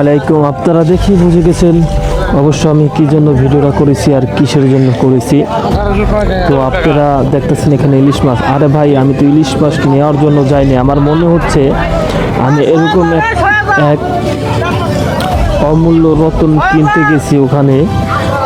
আলাইকুম। আপনারা দেখি বুঝে গেছেন অবশ্য আমি কি জন্য ভিডিওটা করেছি আর কিসের জন্য করেছি। তো আপনারা দেখতেছেন এখানে ইলিশ মাছ। আরে ভাই, আমি তো ইলিশ মাছ নেওয়ার জন্য যাইনি। আমার মনে হচ্ছে আমি এরকম এক অমূল্য রতন কিনতে গেছি ওখানে।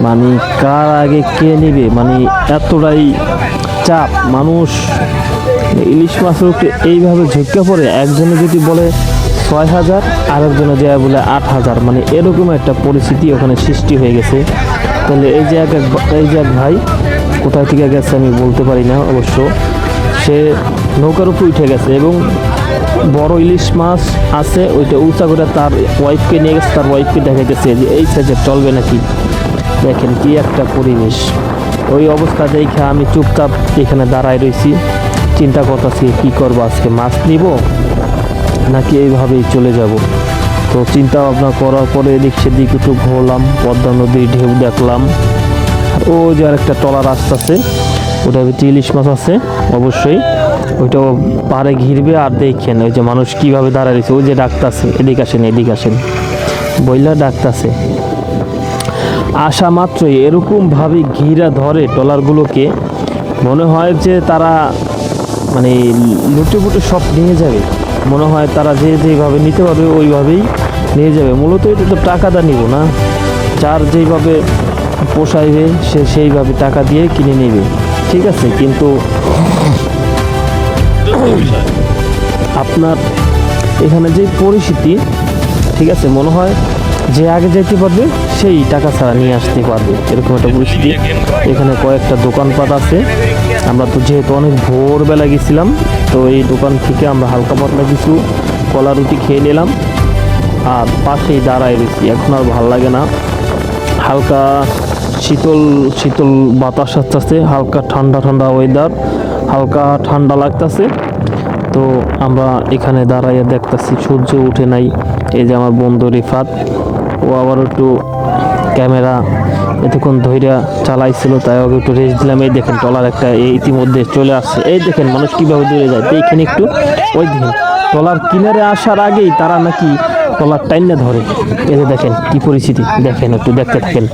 মানে কার আগে কে নেবে? মানে এতটাই চাপ। মানুষ ইলিশ মাছের এইভাবে ঝুঁকে পড়ে, একজনে যদি বলে ছয় হাজার, আরেকজনে যায় বলে আট হাজার। মানে এরকম একটা পরিস্থিতি ওখানে সৃষ্টি হয়ে গেছে। তাহলে এই যে এক- এই যে এক ভাই কোথায় থেকে গেছে আমি বলতে পারি না অবশ্য। সে নৌকার উপর উঠে গেছে এবং বড় ইলিশ মাছ আছে, ওইটা উঁচা করে তার ওয়াইফকে নিয়ে গেছে, তার ওয়াইফকে দেখাইতেছে যে এই সাইজে চলবে নাকি? দেখেন কি একটা পরিবেশ। ওই অবস্থা দেখে আমি চুপচাপ এখানে দাঁড়ায় রয়েছি চিন্তা করতেছি, কি করব আজকে, মাছ নিব নাকি এইভাবেই চলে যাব? তো চিন্তা ভাবনা করার পরে এদিক সেদিক একটু ঘুরলাম, পদ্মা নদীর ঢেউ দেখলাম। ও যে আরেকটা টলার রাস্তা আছে ওটা ভিতরে ইলিশ মাছ আছে, অবশ্যই। ওইটাও পাড়ে ঘিরবে আর দেখেন ওই যে মানুষ কীভাবে দাঁড়ায় রয়েছে। ওই যে ডাকতাছে, এদিক আসেন এদিক আসেন। বইলা ডাকতাছে আসা মাত্রই এরকমভাবে ঘিরা ধরে ট্রলারগুলোকে, মনে হয় যে তারা মানে লুটে পুটে সব নিয়ে যাবে। মনে হয় তারা যে যেভাবে নিতে পারবে ওইভাবেই নিয়ে যাবে। মূলত এটা তো টাকা দা নিব না। যার যেইভাবে পোষাইবে, সে সেইভাবে টাকা দিয়ে কিনে নেবে। ঠিক আছে, কিন্তু আপনার এখানে যে পরিস্থিতি ঠিক আছে, মনে হয় যে আগে যেতে পারবে, সেই টাকা ছাড়া নিয়ে আসতে পারবে। এরকম একটা পরিস্থিতি এখানে কয়েকটা দোকানপাট আছে। আমরা তো যেহেতু অনেক ভোরবেলা গেছিলাম, তো এই দোকান থেকে আমরা হালকা পাতলা কিছু কলা রুটি খেয়ে নিলাম। আর পাশেই দাঁড়ায় রয়েছি। এখন আর ভালো লাগে না। হালকা শীতল শীতল বাতাস আসতেছে, হালকা ঠান্ডা ঠান্ডা ওয়েদার হালকা ঠান্ডা লাগতেছে। তো আমরা এখানে দাঁড়াইয়া দেখতেছি, সূর্য উঠে নাই। এই যে আমার বন্ধু রিফাত, ও আবার একটু ক্যামেরা এতক্ষণ ধৈর্য চালাইছিল, তাই ওকে একটু রেস্ট দিলাম। এই দেখেন টলার একটা ইতিমধ্যে চলে আসছে। এই দেখেন, মানুষ কীভাবে দূরে যায়? তো এইখানে একটু। ওই দেখেন টলার কিনারে আসার আগেই তারা নাকি টলার টাইনে ধরে। এই দেখেন, কি পরিস্থিতি? দেখেন, একটু দেখতে থাকেন।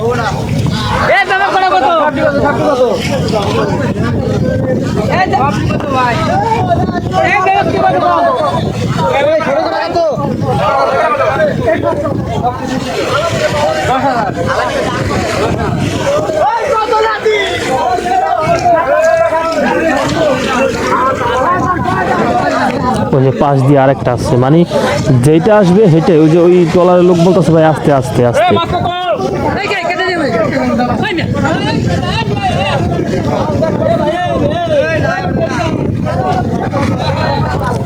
ওই যে পাশ দিয়ে আরেকটা আসছে মানে যেটা আসবে হেঁটে ওই যে ওই টলারের লোক বলতেছে ভাই আস্তে আস্তে আস্তে।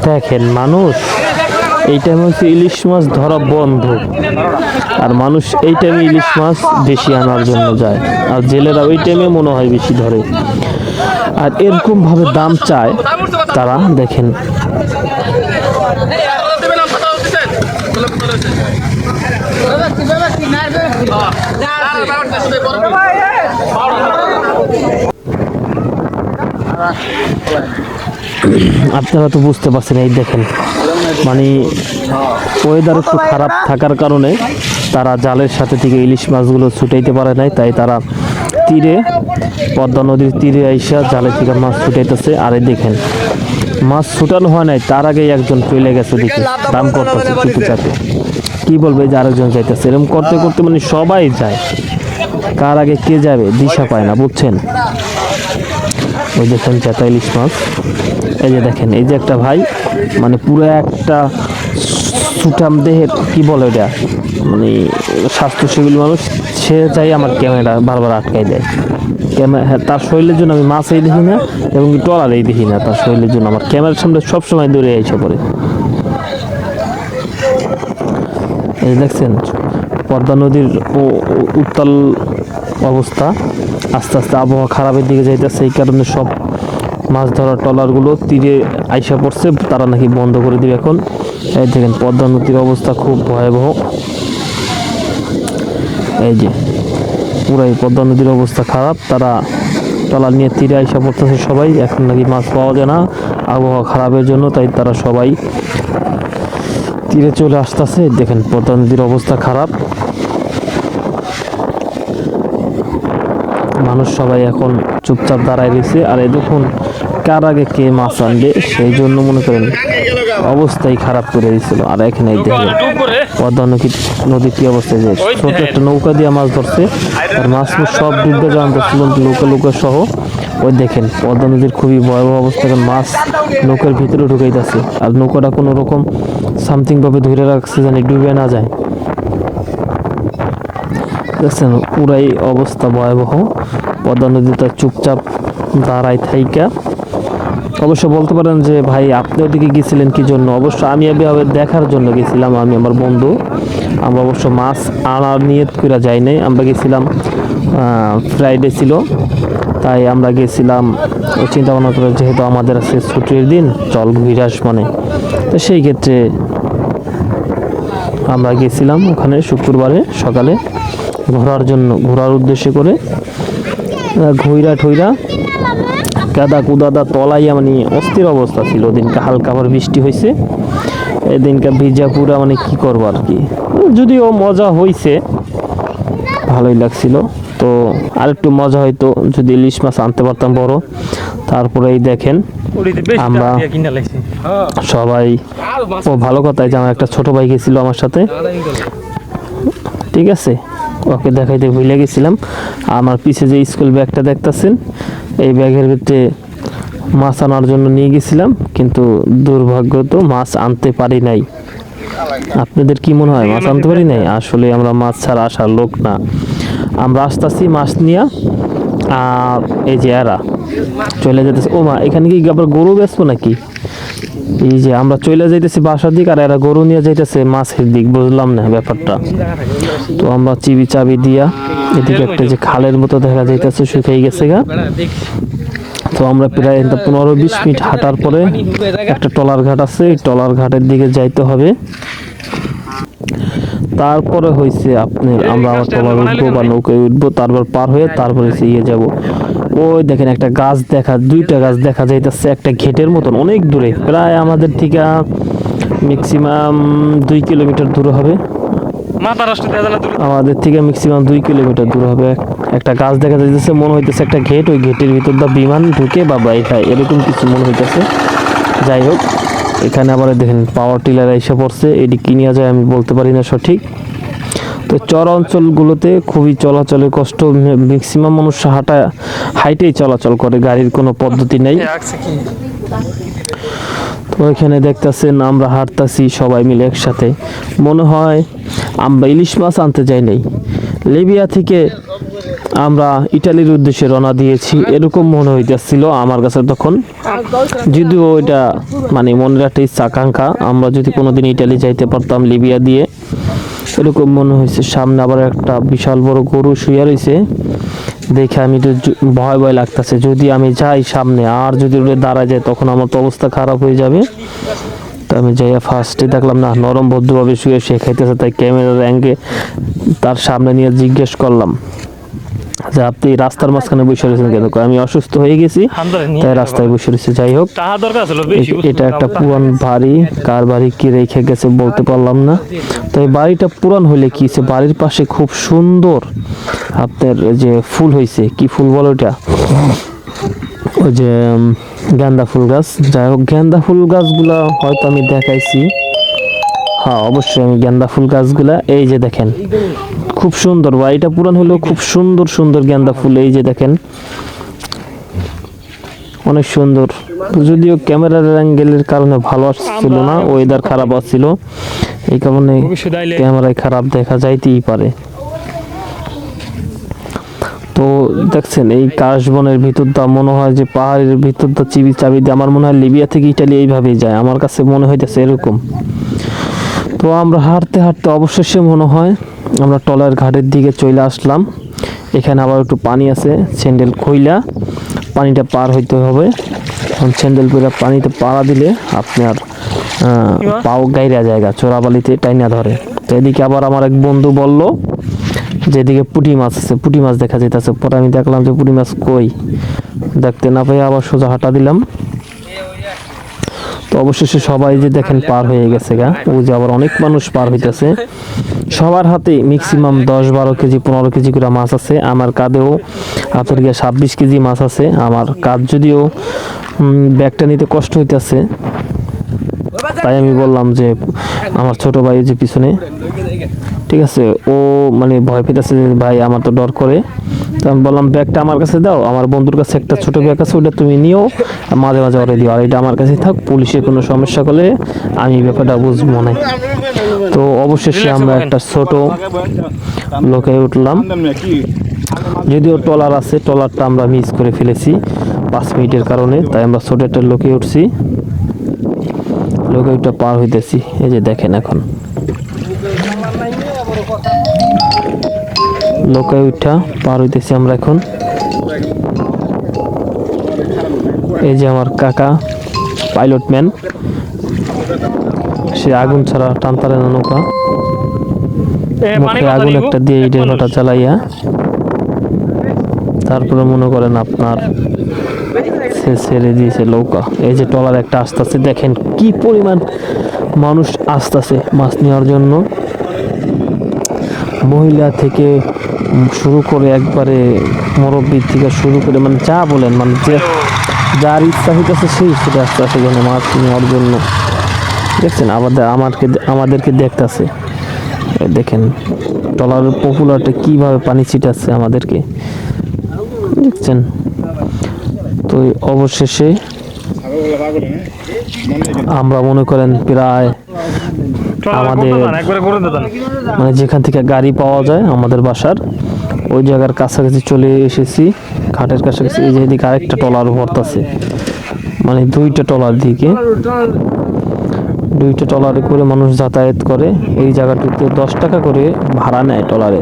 দেখেন, মানুষ এই টাইমে হচ্ছে ইলিশ মাছ ধরা বন্ধ। আর মানুষ এই টাইমে ইলিশ মাছ বেশি আনার জন্য যায়। আর জেলেরা ওই টাইমে মনে হয় বেশি ধরে। আর এরকম ভাবে দাম চায় তারা, দেখেন। আপনারা তো বুঝতে পারছেন, এই দেখেন। মানে ওয়েদার একটু খারাপ থাকার কারণে তারা জালের সাথে থেকে ইলিশ মাছগুলো ছুটাইতে পারে নাই, তাই তারা তীরে, পদ্মা নদীর তীরে আইসা জালে থেকে মাছ ছুটাইতেছে। আর এই দেখেন, মাছ ছুটানো হয় নাই, তার আগেই একজন চলে গেছে দেখে, দাম করতেছে চুপি চাপে। কি বলবে যে আরেকজন যাইতেছে? এরকম করতে করতে মানে সবাই যায়। কার আগে কে যাবে? দিশা পায় না, বুঝছেন? ওই দেখেন চেতা ইলিশ মাছ। এই যে দেখেন, এই যে একটা ভাই মানে পুরো একটা সুটাম দেহের কি বলে এটা মানে স্বাস্থ্যসেবী মানুষ, সে চাই আমার ক্যামেরা বারবার আটকাই দেয়। ক্যামেরা হ্যাঁ তার শরীরের জন্য আমি মাছেই দেখি না এবং টলারেই দেখি না, তার শরীরের জন্য। আমার ক্যামেরার সামনে সবসময় দৌড়ে এসে পড়ে। এই দেখছেন, পদ্মা নদীর উত্তাল অবস্থা। আস্তে আস্তে আবহাওয়া খারাপের দিকে যাইতেছে, এই কারণে সব মাছ ধরার ট্রলারগুলো তীরে আইসা পড়ছে, তারা নাকি বন্ধ করে দিবে এখন। এই দেখেন, পদ্মা নদীর অবস্থা খুব ভয়াবহ। এই যে, পুরাই পদ্মা নদীর অবস্থা খারাপ, তারা টলার নিয়ে তীরে আইসা পড়তেছে সবাই, এখন নাকি মাছ পাওয়া যায় না, আবহাওয়া খারাপের জন্য, তাই তারা সবাই তীরে চলে আসতেছে। দেখেন, পদ্মা নদীর অবস্থা খারাপ। মানুষ সবাই এখন চুপচাপ দাঁড়ায় রয়েছে। আর এই দেখুন কার আগে কে মাছ আনবে সেই জন্য মনে করেন অবস্থাই খারাপ করে দিয়েছিল। আর এখানে দেখেন পদ্মা নদী নদীর কি অবস্থা যে ছোট একটা নৌকা দিয়ে মাছ ধরছে। আর মাছ সব ডুববে যাওয়ান ছিল নৌকা নৌকা সহ। ওই দেখেন পদ্মা নদীর খুবই ভয়াবহ অবস্থা এখন মাছ নৌকার ভিতরে ঢুকাইতেছে। আর নৌকাটা কোনো রকম সামথিং ভাবে ধরে রাখছে জানি ডুবে না যায়। দেখছেন পুরাই অবস্থা ভয়াবহ। পদ্মা নদীতে চুপচাপ দাঁড়ায় থাইকা। অবশ্য বলতে পারেন যে, ভাই, আপনি ওদিকে গেছিলেন কি জন্য? অবশ্য আমি এভাবে দেখার জন্য গেছিলাম, আমি আমার বন্ধু। আমরা অবশ্য মাছ আনার নিয়ত করে যাই নাই। আমরা গেছিলাম ফ্রাইডে ছিল। তাই আমরা গেছিলাম চিন্তা ভাবনা করে যেহেতু আমাদের আছে ছুটির দিন, চল ঘুরে আস মানে। তো সেই ক্ষেত্রে আমরা গেছিলাম ওখানে শুক্রবারে সকালে। ঘোরার জন্য ঘোরার উদ্দেশ্যে করে ঘুইরা ঠুইরা কাদা কুদাদা তলাইয়া মানে অস্থির অবস্থা ছিল। ওদিনকে হালকা আবার বৃষ্টি হয়েছে এদিনকে ভিজা পুরা মানে কি করব আর কি। যদিও মজা হয়েছে ভালোই লাগছিল। তো আরেকটু মজা হয়তো যদি ইলিশ মাছ আনতে পারতাম বড়। তারপরে এই দেখেন আমরা সবাই ও ভালো কথাই যে আমার একটা ছোট ভাই গেছিল আমার সাথে। ঠিক আছে? ওকে দেখাইতে ভুলে গেছিলাম। আমার পিছে যে স্কুল ব্যাগটা দেখতেছেন, এই ব্যাগের ভিতরে মাছ আনার জন্য নিয়ে গেছিলাম, কিন্তু দুর্ভাগ্য তো মাছ আনতে পারি নাই। আপনাদের কি মনে হয়, মাছ আনতে পারি নাই? আসলে আমরা মাছ ছাড়া আসার লোক না। আমরা আসতেছি মাছ নিয়ে, আর এই যে এরা চলে যেতেছে ও মা এখানে কি আবার গরু বেচবো নাকি? এই যে আমরা চলে যাইতেছি বাসার দিক আর এরা গরু নিয়ে যাইতেছে মাছের দিক, বুঝলাম না ব্যাপারটা। তো আমরা চিবি চাবি দিয়া এদিকে একটা যে খালের মতো দেখা যাইতেছে শুকিয়ে গেছে গা। তো আমরা প্রায় পনেরো বিশ মিনিট হাঁটার পরে একটা টলার ঘাট আছে, এই টলার ঘাটের দিকে যাইতে হবে। তারপরে হয়েছে আপনি আমরা আবার টলার উঠবো বা নৌকায় উঠবো, তারপর পার হয়ে তারপরে ইয়ে যাব। ওই দেখেন একটা গাছ দেখা দুইটা গাছ দেখা যাইতেছে একটা ঘেটের মতন অনেক দূরে প্রায় আমাদের থেকে ম্যাক্সিমাম দুই কিলোমিটার দূরে হবে। আমাদের থেকে ম্যাক্সিমাম দুই কিলোমিটার দূর হবে। একটা গাছ দেখা যাইতেছে মনে হইতেছে একটা ঘেট ওই ঘেটের ভিতর দা বিমান ঢুকে বা বাইর এরকম কিছু মনে হইতেছে। যাই হোক এখানে আবার দেখেন পাওয়ার টিলার এসে পড়ছে এটি কি নিয়ে যায় আমি বলতে পারি না সঠিক। তো চর অঞ্চলগুলোতে খুবই চলাচলের কষ্ট ম্যাক্সিমাম মানুষ হাঁটা হাইটেই চলাচল করে গাড়ির কোনো পদ্ধতি নেই। তো এখানে দেখতেছেন আমরা হাঁটতাছি সবাই মিলে একসাথে। মনে হয় আমরা ইলিশ মাছ আনতে যাই নাই। লিবিয়া থেকে আমরা ইটালির উদ্দেশ্যে রওনা দিয়েছি। এরকম মনে হইতেছিল আমার কাছে তখন। যদিও এটা মানে মনের একটা ইচ্ছা আকাঙ্ক্ষা আমরা যদি কোনোদিন ইটালি যাইতে পারতাম লিবিয়া দিয়ে। এরকম মনে হয়েছে, সামনে আবার একটা বিশাল বড় গরু শুয়ে রয়েছে দেখে আমি তো ভয় ভয় লাগতেছে, যদি আমি যাই সামনে, আর যদি ওটা দাঁড়া যায়, তখন আমার তো অবস্থা খারাপ হয়ে যাবে। তো আমি যাইয়া ফার্স্টে দেখলাম, না, নরম ভদ্রভাবে শুয়ে সে খাইতেছে, তাই ক্যামেরার অ্যাঙ্গে তার সামনে নিয়ে জিজ্ঞেস করলাম। যে আপনি রাস্তার মাঝখানে বসে রয়েছেন কেন? আমি অসুস্থ হয়ে গেছি তাই রাস্তায় বসে রয়েছে যাই হোক। এটা একটা পুরান বাড়ি কার বাড়ি কি রেখে গেছে বলতে পারলাম না। তো এই বাড়িটা পুরান হইলে কি হইছে, বাড়ির পাশে খুব সুন্দর আপনার যে ফুল হয়েছে কি ফুল বলো এটা ওই যে গাঁদা ফুল গাছ। যাই হোক গেন্দা ফুল গাছগুলা হয়তো আমি দেখাইছি। হ্যাঁ অবশ্যই আমি গাঁদা ফুল গাছগুলা এই যে দেখেন খুব সুন্দর বাড়িটা পুরান হলেও খুব সুন্দর সুন্দর গাঁদা ফুল এই যে দেখেন অনেক সুন্দর যদিও ক্যামেরার অ্যাঙ্গেলের কারণে ভালো আসছিল না ওয়েদার খারাপ আসছিল এই কারণে ক্যামেরায় খারাপ দেখা যাইতেই পারে। তো দেখছেন এই কাশবনের ভিতরটা মনে হয় যে পাহাড়ের ভিতর ভিতরটা চিবি চাবি দিয়ে আমার মনে হয় লিবিয়া থেকে ইটালি এইভাবেই যায় আমার কাছে মনে হইতেছে এরকম। তো আমরা হাঁটতে হাঁটতে অবশেষে মনে হয় আমরা টলার ঘাটের দিকে চলে আসলাম। এখানে আবার একটু পানি আছে স্যান্ডেল খইলা পানিটা পার হইতে হবে। এখন স্যান্ডেল পরে পানিতে পাড়া দিলে আপনার পাও গাইরা জায়গা চোরাবালিতে টাইনা ধরে। তো এদিকে আবার আমার এক বন্ধু বলল যেদিকে পুঁটি মাছ আছে পুঁটি মাছ দেখা যাইতেছে। পরে আমি দেখলাম যে পুঁটি মাছ কই? দেখতে না পেয়ে আবার সোজা হাঁটা দিলাম। তো অবশেষে সবাই যে দেখেন পার হয়ে গেছে গা। ও যে আবার অনেক মানুষ পার হইতেছে। সবার হাতে ম্যাক্সিমাম দশ বারো কেজি, পনেরো কেজি করে মাছ আছে। আমার কাঁধেও হাতের গিয়ে ছাব্বিশ কেজি মাছ আছে। আমার কাঁধ যদিও ব্যাগটা নিতে কষ্ট হইতেছে তাই আমি বললাম যে আমার ছোট ভাই যে পিছনে, ঠিক আছে, ও মানে ভয় পেতেছে ভাই আমার তো ডর করে। তো আমি বললাম ব্যাগটা আমার কাছে দাও, আমার বন্ধুর কাছে একটা ছোট ব্যাগ আছে, ওটা তুমি নিও, মাঝে মাঝে ওরে দিও, আর এটা আমার কাছে থাক, পুলিশের কোনো সমস্যা করলে আমি ব্যাপারটা বুঝব না। তো অবশেষে আমরা একটা ছোট লোকে উঠলাম। যদিও ট্রলার আছে, ট্রলারটা আমরা মিস করে ফেলেছি পাঁচ মিনিটের কারণে, তাই আমরা ছোট একটা লোকে উঠছি। লোকে উঠটা পার হইতেছি। এই যে দেখেন এখন। লোকে উঠা পার হইতেছি আমরা এখন। এই যে আমার কাকা পাইলট ম্যান। সে আগুন ছাড়া টান পারে না নৌকা। আগুন একটা দিয়ে ইটের ভাটা চালাইয়া তারপরে মনে করেন আপনার সে ছেড়ে দিয়েছে নৌকা। এই যে টলার একটা আসতেছে, দেখেন কি পরিমাণ মানুষ আসতেছে মাছ নেওয়ার জন্য। মহিলা থেকে শুরু করে একবারে মুরব্বী থেকে শুরু করে মানে যা বলেন মানে যে যার ইচ্ছা হইতেছে সেই সেটা আসতে আসে এখানে মাছ নেওয়ার জন্য। দেখছেন, আমাদের আমাকে আমাদেরকে দেখতেছে। দেখেন, টলারের পপুলারটা কীভাবে পানি ছিটাচ্ছে আমাদেরকে। দেখছেন তো অবশেষে আমরা মনে করেন প্রায় আমাদের মানে যেখান থেকে গাড়ি পাওয়া যায় আমাদের বাসার, ওই জায়গার কাছাকাছি চলে এসেছি। ঘাটের কাছাকাছি এই যেদিকে আরেকটা টলার ভরতাছে। মানে দুইটা টলার দিকে। দুইটা টলারে করে মানুষ যাতায়াত করে। এই জায়গাটিতে দশ টাকা করে ভাড়া নেয় টলারে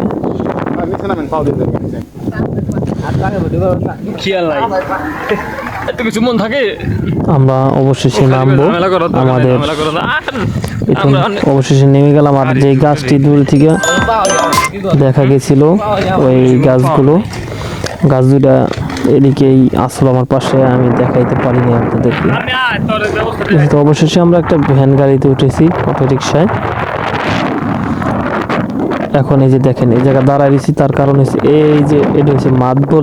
আমরা অবশেষে নামবো আমাদের অবশেষে নেমে গেলাম আর যে গাছটি দূর থেকে দেখা গেছিল ওই গাছগুলো। গাছ দুটা এদিকেই আসলো আমার পাশে আমি দেখাইতে পারিনি আপনাদেরকে। তো অবশেষে আমরা একটা ভ্যান গাড়িতে উঠেছি অটো রিক্সায় এখন এই যে দেখেন, এই জায়গায় দাঁড়ায় দিয়েছি তার কারণ হচ্ছে এই যে, এটা হচ্ছে মাতবর